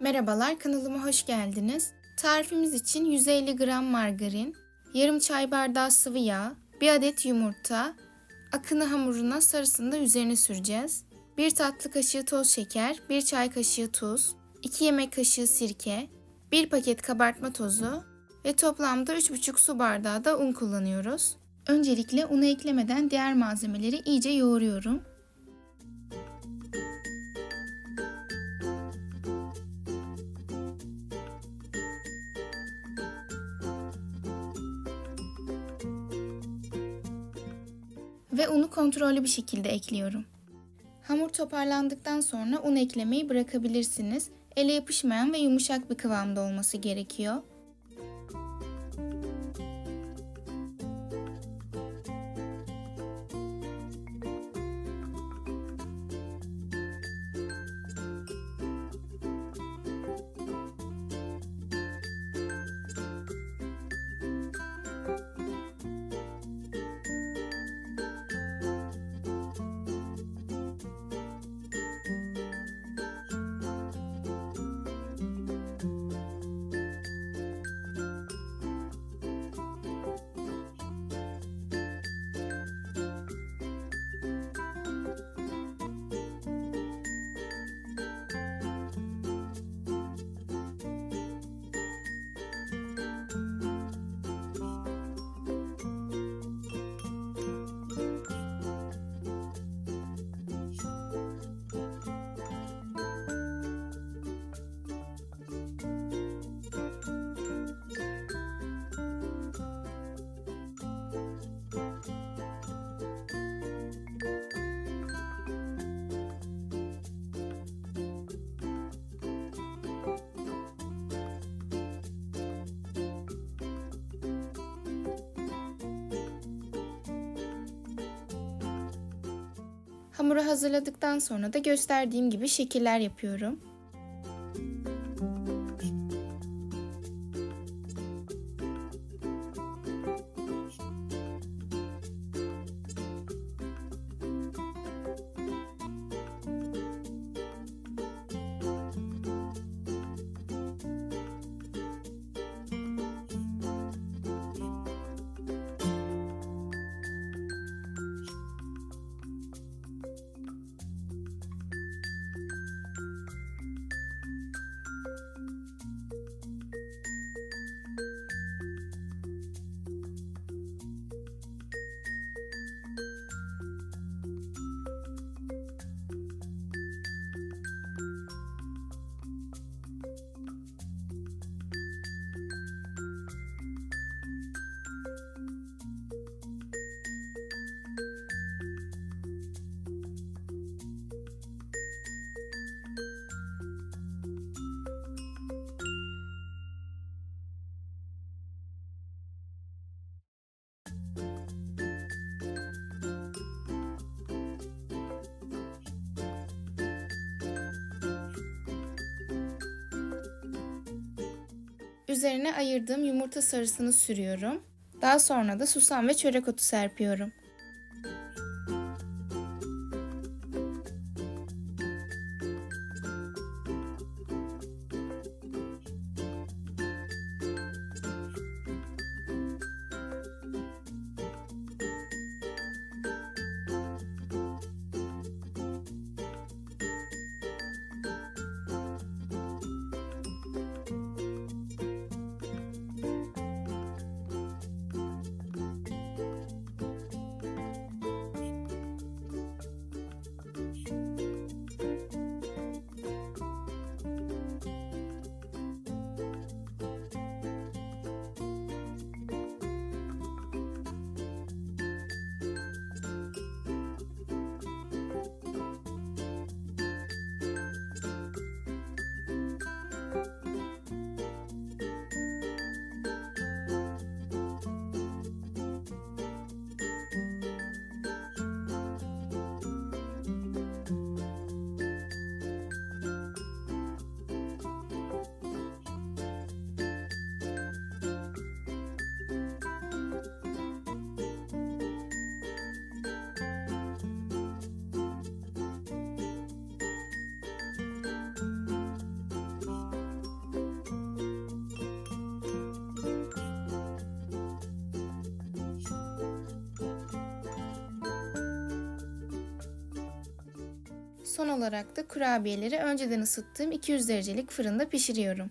Merhabalar kanalıma hoş geldiniz. Tarifimiz için 150 gram margarin, yarım çay bardağı sıvı yağ, bir adet yumurta, akını hamuruna sarısını da üzerine süreceğiz. 1 tatlı kaşığı toz şeker, 1 çay kaşığı tuz, 2 yemek kaşığı sirke, 1 paket kabartma tozu ve toplamda 3,5 su bardağı da un kullanıyoruz. Öncelikle unu eklemeden diğer malzemeleri iyice yoğuruyorum. Ve unu kontrollü bir şekilde ekliyorum. Hamur toparlandıktan sonra un eklemeyi bırakabilirsiniz. Ele yapışmayan ve yumuşak bir kıvamda olması gerekiyor. Hamuru hazırladıktan sonra da gösterdiğim gibi şekiller yapıyorum. Üzerine ayırdığım yumurta sarısını sürüyorum. Daha sonra da susam ve çörek otu serpiyorum. Son olarak da kurabiyeleri önceden ısıttığım 200 derecelik fırında pişiriyorum.